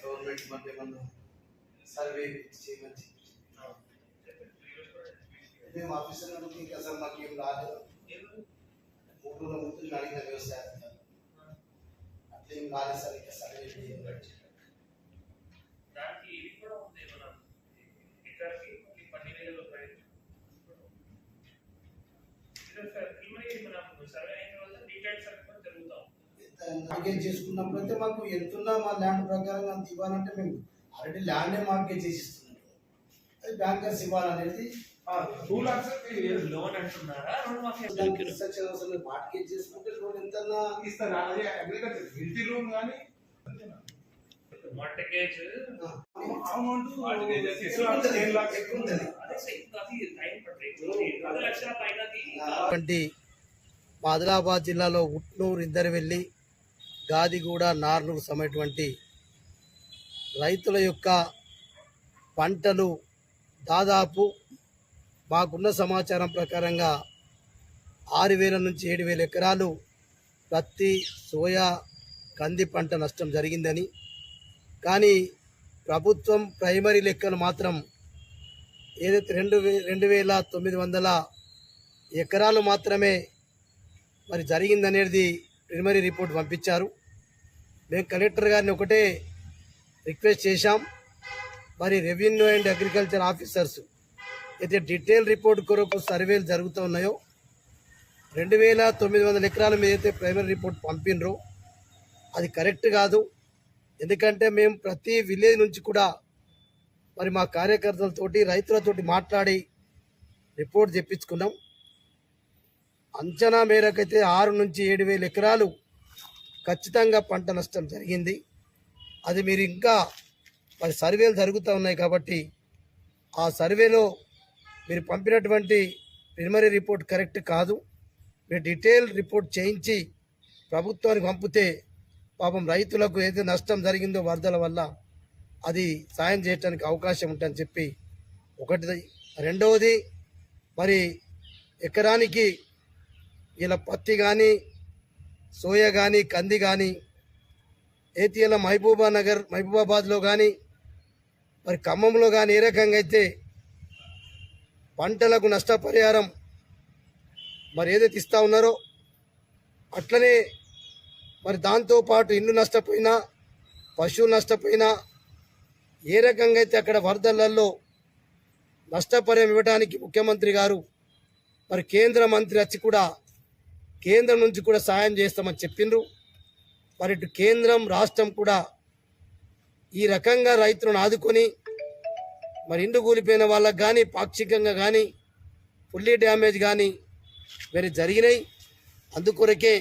Government మధ్య మనం survey చేయమని చెప్పి మేము ఆఫీసర్ ఇంకా అసలు మాకు ఏం రాలేదు మూడు రోజుల ముందు అడిగిన వ్యవసాయం అట్లా ఏం రాలేదు సార్ ఇంకా సర్వే చేయాలి మార్గేజ్ చేసుకున్నప్పుడు అయితే మాకు ఎంతున్నా మా ల్యాండ్ ప్రకారం అంత ఇవ్వాలంటే మేము ఆల్రెడీ ల్యాండే మార్గేజ్ చేసిస్తున్నాం. అది బ్యాంకర్స్ ఇవ్వాలనేది టూ లాక్స్ లోన్ అంటున్నారా? అవసరం చేసుకుంటే లోన్ ఎంతన్నా ఇస్తారా? అదే అగ్రికల్చర్ ఇంటి లోన్ కానీ మార్టగేజ్ అమౌంట్ ఎక్కువ ఉంటుంది. అదే కాఫీ టైం పడుతుంది రెండు లక్షల పైనది వంటి మా ఆదిలాబాద్ జిల్లాలో ఉట్నూరు ఇందరవెల్లి గాదిగూడ నార్నూరు సమటువంటి రైతుల యొక్క పంటలు దాదాపు మాకున్న సమాచారం ప్రకారంగా ఆరు వేల నుంచి ఏడు వేల ఎకరాలు పత్తి సోయా కంది పంట నష్టం జరిగిందని. కానీ ప్రభుత్వం ప్రైమరీ లెక్కలు మాత్రం ఏదైతే రెండు వే రెండు వేల తొమ్మిది వందల ఎకరాలు మాత్రమే మరి జరిగిందనేది ప్రిలిమరీ రిపోర్ట్ పంపించారు. మేము కలెక్టర్ గారిని ఒకటే రిక్వెస్ట్ చేశాం. మరి రెవెన్యూ అండ్ అగ్రికల్చర్ ఆఫీసర్స్ అయితే డీటెయిల్ రిపోర్ట్ కొరకు సర్వేలు జరుగుతూ ఉన్నాయో రెండు వేల తొమ్మిది వందల ఎకరాల మీద అయితే ప్రైమరీ రిపోర్ట్ పంపినరు అది కరెక్ట్ కాదు. ఎందుకంటే మేము ప్రతి విలేజ్ నుంచి కూడా మరి మా కార్యకర్తలతోటి రైతులతోటి మాట్లాడి రిపోర్ట్ తెప్పించుకున్నాం. అంచనా మేరకైతే ఆరు నుంచి ఏడు వేల ఎకరాలు ఖచ్చితంగా పంట నష్టం జరిగింది. అది మీరు ఇంకా మరి సర్వేలు జరుగుతూ ఉన్నాయి కాబట్టి ఆ సర్వేలో మీరు పంపినటువంటి ప్రిలిమరీ రిపోర్ట్ కరెక్ట్ కాదు. మీరు డీటెయిల్ రిపోర్ట్ చేయించి ప్రభుత్వానికి పంపితే పాపం రైతులకు ఏదైతే నష్టం జరిగిందో వరదల వల్ల అది సాయం చేయడానికి అవకాశం ఉంటుందని చెప్పి ఒకటిది రెండవది మరి ఎకరానికి ఇలా పత్తి కానీ సోయా కానీ కంది కానీ అయితే ఇలా మహబూబా నగర్ మహబూబాబాద్లో కానీ మరి ఖమ్మంలో కానీ ఏ రకంగా అయితే పంటలకు నష్టపరిహారం మరి ఏదైతే ఇస్తూ ఉన్నారో అట్లనే మరి దాంతోపాటు ఇల్లు నష్టపోయినా పశువులు నష్టపోయినా ఏ రకంగా అయితే అక్కడ వరదలలో నష్టపరిహారం ఇవ్వడానికి ముఖ్యమంత్రి గారు మరి కేంద్ర మంత్రి వచ్చి కూడా కేంద్రం నుంచి కూడా సాయం చేస్తామని చెప్పిండ్రు. మరి ఇటు కేంద్రం రాష్ట్రం కూడా ఈ రకంగా రైతులను ఆదుకొని మరి ఇండు కూలిపోయిన వాళ్ళకు కానీ పాక్షికంగా కానీ ఫుల్లీ డ్యామేజ్ కానీ మరి జరిగినాయి. అందుకొరకే